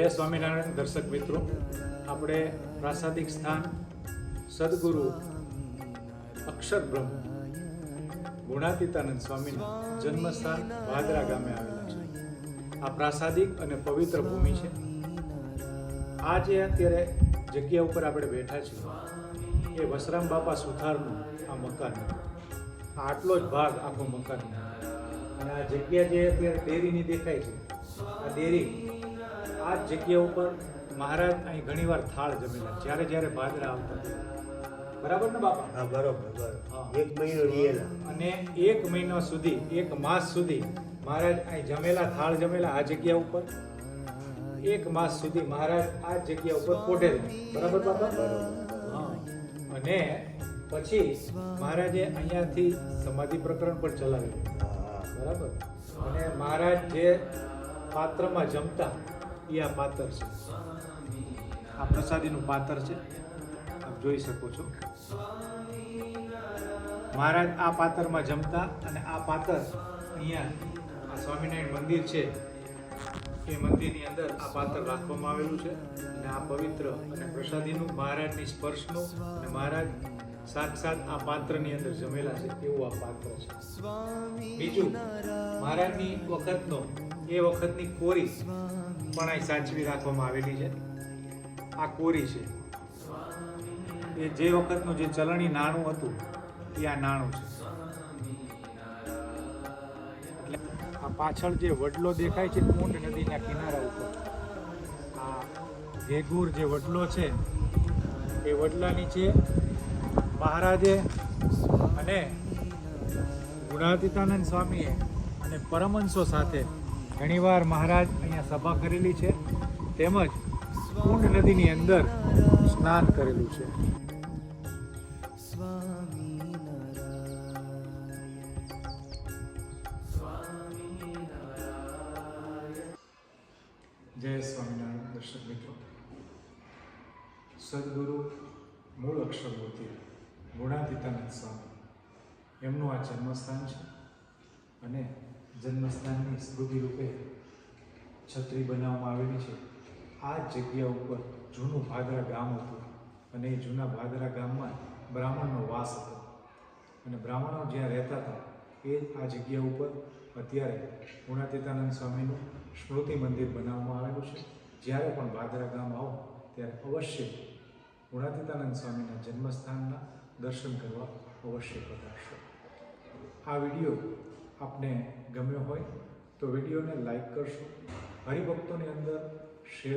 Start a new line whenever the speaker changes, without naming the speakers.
જય સ્વામિનારાયણ, દર્શક મિત્રો. આપણે પ્રાસાદિક સ્થાન, સદગુરુ અક્ષર બ્રહ્મ, ગુણાતીતાનંદ સ્વામીના જન્મસ્થાન ભાદરા ગામે આવેલા છે. આ પ્રાસાદિક અને પવિત્ર ભૂમિ છે. આ જે અત્યારે જગ્યા ઉપર આપણે બેઠા છીએ, એ વસરામ બાપા સુથારનું આ મકાન આટલો જ ભાગ આખો મકાન અને આ જગ્યા જે અત્યારે ડેરીની દેખાય છે, આ ડેરી આ જગ્યા ઉપર મહારાજ અહીં ઘણીવાર થાળ જમેલા જ્યારે જ્યારે ભાદરા આવતા બરાબર ને બાપા?
હા બરોબર
હા.
બરોબર એક મહિનો રિયેલા
અને એક મહિનો સુધી એક માસ સુધી મહારાજ અહીં જમેલા થાળ જમેલા આ જગ્યા ઉપર? એક માસ સુધી મહારાજ આ જગ્યા ઉપર પોઢેલા બરાબર બાપા? હા. અને પછી મહારાજે અહીંયાથી સમાધિ પ્રકરણ પણ
હા.
બરાબર. અને મહારાજ જે પાત્રમાં જમતા એ આ પાત્ર છે. આ પ્રસાદીનું પાત્ર છે. આપ જોઈ શકો છો. મહારાજ આ પાત્રમાં જમતા અને આ પાત્ર અહીંયા આ સ્વામિનારાયણ મંદિર છે. એ મંદિરની અંદર આ પાત્ર રાખવામાં આવેલું છે અને આ પવિત્ર અને પ્રસાદીનું મહારાજની સ્પર્શનું અને મહારાજ સાક્ષાત આ પાત્રની અંદર જમેલા છે. એવું આ પાત્ર છે. બીજું, મહારાજની વખતનો એ વખતની કોરી પણ અહીં સાચવી રાખવામાં આવેલી છે. આ કોરી છે. એ જે વખતનું જે ચલણી નાણું હતું, એ આ નાણું છે. એટલે આ પાછળ જે વડલો દેખાય છે કુંડ નદીના કિનારા ઉપર, આ ઘેઘુર જે વડલો છે, એ વડલા નીચે મહારાજે અને ગુણાતીતાનંદ સ્વામીએ અને પરમહંસો સાથે ઘણીવાર મહારાજ અહીંયા સભા કરેલી છે, તેમજ કુંડ નદીની અંદર સ્નાન કરેલું છે. જય સ્વામિનારાયણ, દર્શક મિત્રો. સદગુરુ મૂળ અક્ષરમૂર્તિ ગુણાતીતાનંદ સ્વામી. એમનું આ જન્મસ્થાન છે અને જન્મસ્થાનની સ્મૃતિ રૂપે છત્રી બનાવવામાં આવેલી છે. આ જગ્યા ઉપર જૂનું ભાદરા ગામ હતું અને એ જૂના ભાદરા ગામમાં બ્રાહ્મણનો વાસ હતો. અને બ્રાહ્મણો જ્યાં રહેતા હતા, એ આ જગ્યા ઉપર અત્યારે ગુણાતીતાનંદ સ્વામીનું સ્મૃતિ મંદિર બનાવવામાં આવેલું છે. જ્યારે પણ ભાદરા ગામ આવો, ત્યારે અવશ્ય ગુણાતીતાનંદ સ્વામીના જન્મસ્થાનના દર્શન કરવા અવશ્ય પધારશો. આ વીડિયો આપને ગમ્યો હોય તો વિડીયોને લાઈક કરશો. હરિભક્તોની અંદર શેર